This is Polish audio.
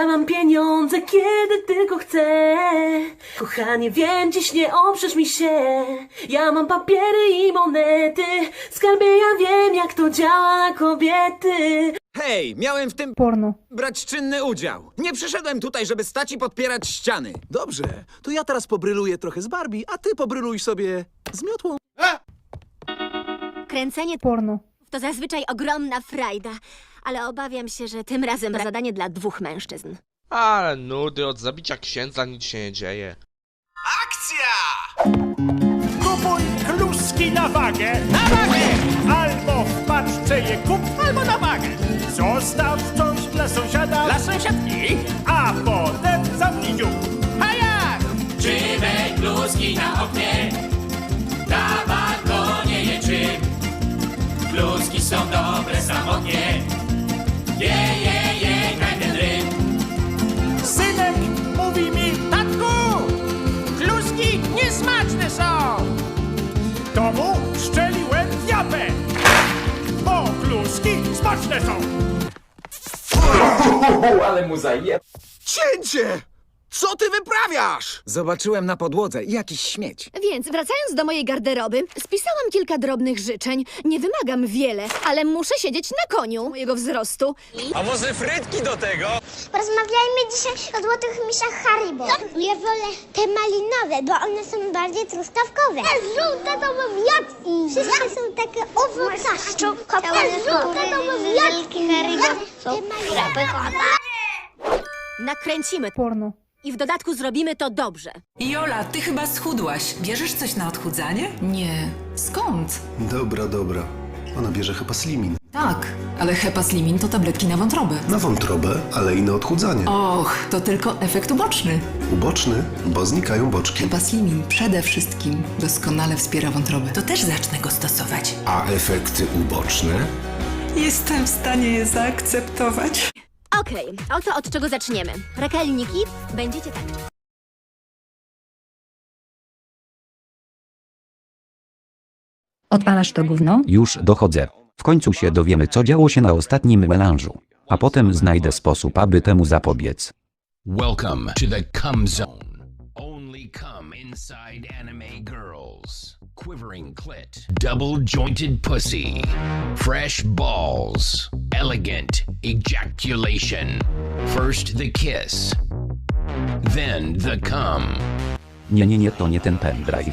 Ja mam pieniądze, kiedy tylko chcę. Kochanie, wiem, dziś nie oprzesz mi się. Ja mam papiery i monety. Skarbie, ja wiem, jak to działa na kobiety. Hej, miałem w tym Porno. brać czynny udział. Nie przyszedłem tutaj, żeby stać i podpierać ściany. Dobrze, to ja teraz pobryluję trochę z Barbie, a ty pobryluj sobie z miotłą. Kręcenie Porno. to zazwyczaj ogromna frajda, ale obawiam się, że tym razem to zadanie dla dwóch mężczyzn. Ale nudy, od zabicia księdza nic się nie dzieje. Kupuj kluski na wagę. Na wagę! Albo w paczce je kup, albo na wagę. Zostaw coś dla sąsiada. Dla sąsiadki. A potem zamknij dziób. A jak? Żywe kluski na oknie, na balkonie je czym. Kluski są dobre samotnie, To mu szczeliłem w japę, bo kluski smaczne są. Cięcie! Co ty wyprawiasz? Zobaczyłem na podłodze jakiś śmieć. Więc wracając do mojej garderoby, spisałam kilka drobnych życzeń. Nie wymagam wiele, ale muszę siedzieć na koniu mojego wzrostu. A może frytki do tego? Porozmawiajmy dzisiaj o złotych misiach Haribo. Ja wolę te malinowe, bo one są bardziej truskawkowe. Te żółte to wywiatki. Wszystkie są takie owocaste. Te żółte to wywiatki. Haribo są przepychane. Nakręcimy Porno. i w dodatku zrobimy to dobrze. Jola, ty chyba schudłaś. Bierzesz coś na odchudzanie? Nie. Skąd? Dobra, dobra. Ona bierze chyba slimin. Tak, ale hepaslimin to tabletki na wątrobę. Na wątrobę, ale i na odchudzanie. Och, to tylko efekt uboczny. Uboczny, bo znikają boczki. Hepaslimin przede wszystkim doskonale wspiera wątrobę. To też zacznę go stosować. A efekty uboczne? Jestem w stanie je zaakceptować. Okej, oto od czego zaczniemy. Rakelniki będziecie tak. Odpalasz to gówno? Już dochodzę. W końcu się dowiemy, co działo się na ostatnim melanżu. A potem znajdę sposób, aby temu zapobiec. Welcome to the Cum Zone. Only come inside anime girls. Quivering clit. Double jointed pussy. Fresh balls. Elegant ejaculation. First the kiss. Then the cum. Nie, nie, nie, to nie ten pendrive.